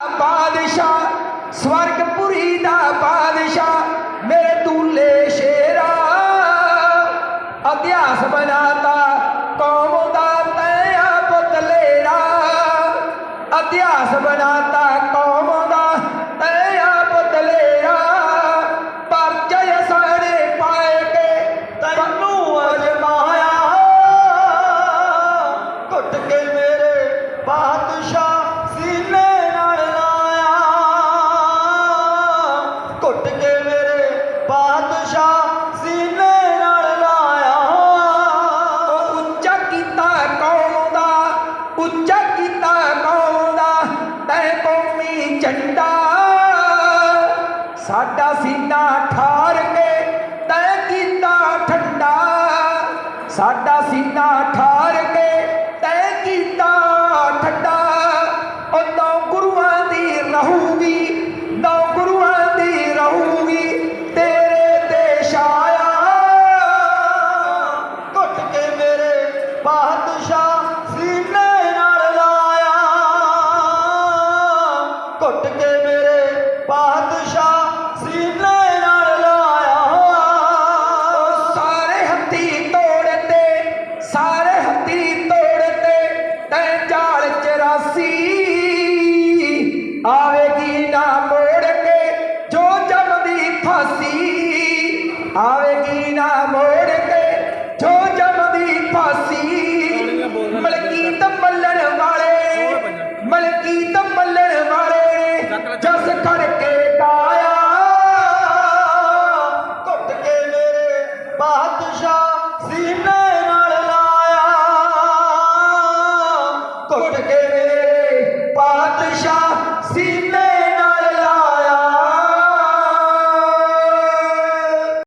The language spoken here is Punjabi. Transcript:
ਬਾਦਸ਼ਾਹ, ਸਵਰਗਪੁਰੀ ਦਾ ਬਾਦਸ਼ਾਹ, ਮੇਰੇ ਤੂਲੇ ਸ਼ੇਰਾ। ਇਤਿਹਾਸ ਬਣਾਤਾ, ਕੌਮ ਦਾ ਤੈਆ ਪੁਤਲੇਰਾ ਇਤਿਹਾਸ ਬਣਾਤਾ ਕੌਮ ਦਾ ਸੀਨੇ ਨਾਲ ਲਾਇਆ। ਉਹ ਉੱਚਾ ਕੀਤਾ ਕੌਮ ਦਾ ਉੱਚਾ ਕੀਤਾ ਕੌਮ ਦਾ ਤੈ ਕੌਮੀ ਝੰਡਾ। ਸਾਡਾ ਸੀਨਾ ਠਾਰ ਕੇ ਤੈ ਕੀਤਾ ਠੰਡਾ। ਸਾਡਾ ਸੀਨਾ ਠਾਰ ਘੁੱਟ ਕੇ ਮੇਰੇ ਬਾਦਸ਼ਾਹ ਨਾਲ ਲਾਇਆ ਸਾਰੇ ਹੱਥੀ ਤੋੜਤੇ ਸਾਰੇ ਹੱਥੀ ਤੋੜਤੇ ਤੈ ਜਾਲ ਆਵੇਗੀ ਨਾ ਮੋੜ ਕੇ ਜੋ ਜਮਦੀ ਫਾਸੀ। ਆਵੇਗੀ ਨਾ ਮੋੜ ਕੇ ਜੋ ਜੰਮਦੀ ਫਾਸੀ। Allah